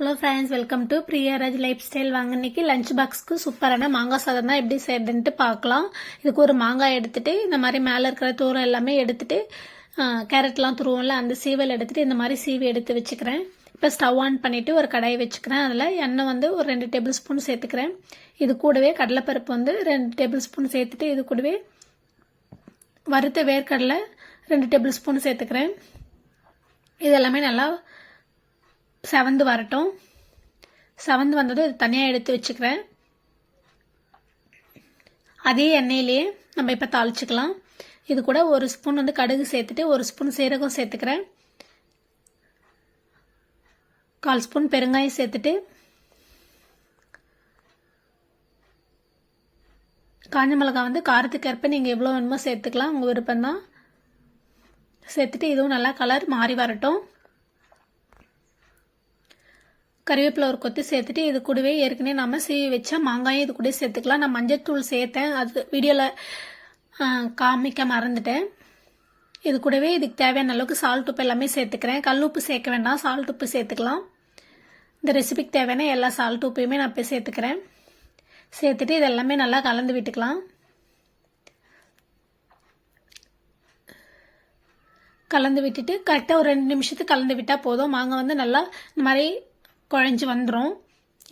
Hello friends welcome to Priyaraj life style வாங்க இன்னைக்கு lunch பாக்ஸ்க்கு சூப்பரான மாங்காய் சாதம் தான் எப்படி செய்யறதுன்ட்டு பார்க்கலாம். இதுக்கு ஒரு மாங்காய் எடுத்துட்டு இந்த மாதிரி மேலே இருக்கிற தூரம் எல்லாமே எடுத்துட்டு கேரட்லாம் துருவோம்ல அந்த சீவல் எடுத்துட்டு இந்த மாதிரி சீவி எடுத்து வச்சுக்கிறேன். இப்போ ஸ்டவ் ஆன் பண்ணிவிட்டு ஒரு கடாயை வச்சுக்கிறேன். அதில் எண்ணெய் வந்து ஒரு ரெண்டு டேபிள் ஸ்பூன் சேர்த்துக்கிறேன். இது கூடவே கடலைப்பருப்பு வந்து ரெண்டு டேபிள் ஸ்பூன் சேர்த்துட்டு இது கூடவே வறுத்த வேர்க்கடலை ரெண்டு டேபிள் ஸ்பூன் சேர்த்துக்கிறேன். இது எல்லாமே நல்லா செவந்து வரட்டும். செவந்து வந்ததும் இது தனியாக எடுத்து வச்சுக்கிறேன். அதே எண்ணெயிலேயே நம்ம இப்போ தாளிச்சுக்கலாம். இது கூட ஒரு ஸ்பூன் வந்து கடுகு சேர்த்துட்டு ஒரு ஸ்பூன் சீரகம் சேர்த்துக்கிறேன். கால் ஸ்பூன் பெருங்காயம் சேர்த்துட்டு காஞ்ச மிளகாய் வந்து காரத்துக்கு ஏற்ப நீங்கள் எவ்வளோ வேணுமோ சேர்த்துக்கலாம். உங்கள் விருப்பம்தான். சேர்த்துட்டு இதுவும் நல்லா கலர் மாறி வரட்டும். கருவேப்பிலை ஒரு கொத்து சேர்த்துட்டு இது கூடவே ஏற்கனவே நம்ம சீவி வச்ச மாங்காயும் இது கூட சேர்த்துக்கலாம். நான் மஞ்சத்தூள் சேர்த்தேன். அது வீடியோவில் காமிக்க மறந்துட்டேன். இது கூடவே இதுக்கு தேவையான அளவுக்கு சால்ட் உப்பு எல்லாமே சேர்த்துக்கிறேன். கல் உப்பு சேர்க்க வேண்டாம். சால்ட் உப்பு சேர்த்துக்கலாம். இந்த ரெசிபிக்கு தேவையான எல்லா சால்ட் உப்பையுமே நான் இப்போ சேர்த்துக்கிறேன். சேர்த்துட்டு இது எல்லாமே நல்லா கலந்து விட்டுக்கலாம். கலந்து விட்டுட்டு கரெக்டாக ஒரு ரெண்டு நிமிஷத்துக்கு கலந்து விட்டால் போதும். மாங்காய் வந்து நல்லா இந்த மாதிரி குழஞ்சி வந்துடும்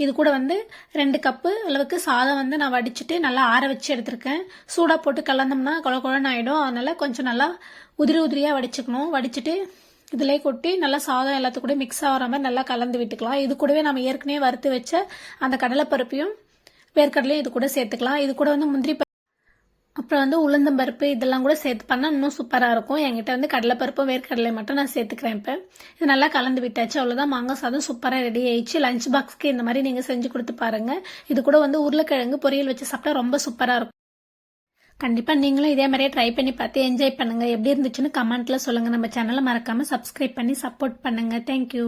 இது கூட வந்து ரெண்டு கப்பு அளவுக்கு சாதம் வந்து நான் வடிச்சிட்டு நல்லா ஆற வச்சு எடுத்திருக்கேன். சூடாக போட்டு கலந்தோம்னா குழ குழன்னு ஆகிடும் அதனால் கொஞ்சம் நல்லா உதிரி உதிரியாக வடிச்சுக்கணும். வடிச்சிட்டு இதிலே கொட்டி நல்லா சாதம் எல்லாத்துக்கூட மிக்ஸ் ஆகிற மாதிரி நல்லா கலந்து விட்டுக்கலாம். இது கூடவே நம்ம ஏற்கனவே வறுத்து வச்ச அந்த கடலைப்பருப்பையும் வேர்க்கடலையும் இது கூட சேர்த்துக்கலாம். இது கூட வந்து முந்திரி அப்புறம் வந்து உளுந்தம்பருப்பு இதெல்லாம் கூட சேர்த்து பண்ணால் இன்னும் சூப்பராக இருக்கும். என்கிட்ட வந்து கடலைப்பருப்பும் வேர்க்கடலை மட்டும் நான் சேர்த்துக்கிறேன் இப்போ. இது நல்லா கலந்து விட்டாச்சு. அவ்வளோதான் மாங்காய் சாதம் சூப்பராக ரெடி ஆயிடுச்சு. லஞ்ச் பாக்ஸ்க்கு இந்த மாதிரி நீங்கள் செஞ்சு கொடுத்து பாருங்கள் இது கூட வந்து உருளைக்கிழங்கு பொரியல் வச்சு சாப்பிட்டா ரொம்ப சூப்பராக இருக்கும். கண்டிப்பாக நீங்களும் இதே மாதிரியே ட்ரை பண்ணி பார்த்து என்ஜாய் பண்ணுங்கள் எப்படி இருந்துச்சுன்னு கமெண்ட்டில் சொல்லுங்கள் நம்ம சேனலை மறக்காமல் சப்ஸ்கிரைப் பண்ணி சப்போர்ட் பண்ணுங்கள் தேங்க்யூ